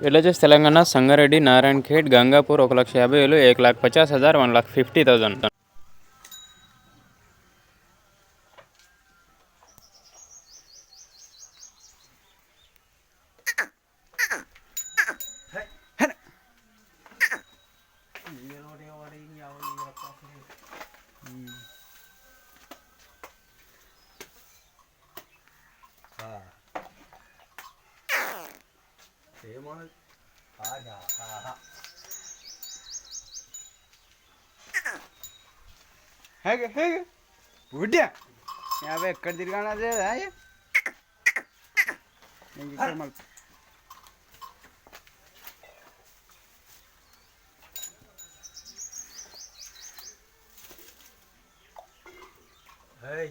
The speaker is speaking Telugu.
విలేజెస్ తెలంగాణ సంగారెడ్డి నారాయణ ఖేడ్ గంగాపూర్ ఒక లక్ష యాభై వేలు ఏక్ లాక్ పచాస్ హజార్ one lakh fifty Same on it. Ada. ಹೇಗೆ ಹೇಗೆ ಉಡ್ಯ ಯಾವ ಎಕ್ಕಡ ತಿರ್ಗಾಣದೇ ಹಾಯ ನಿಂಗೆ ಇಕ್ಕಡ ಮಲ್ಪ ಹೇಯ್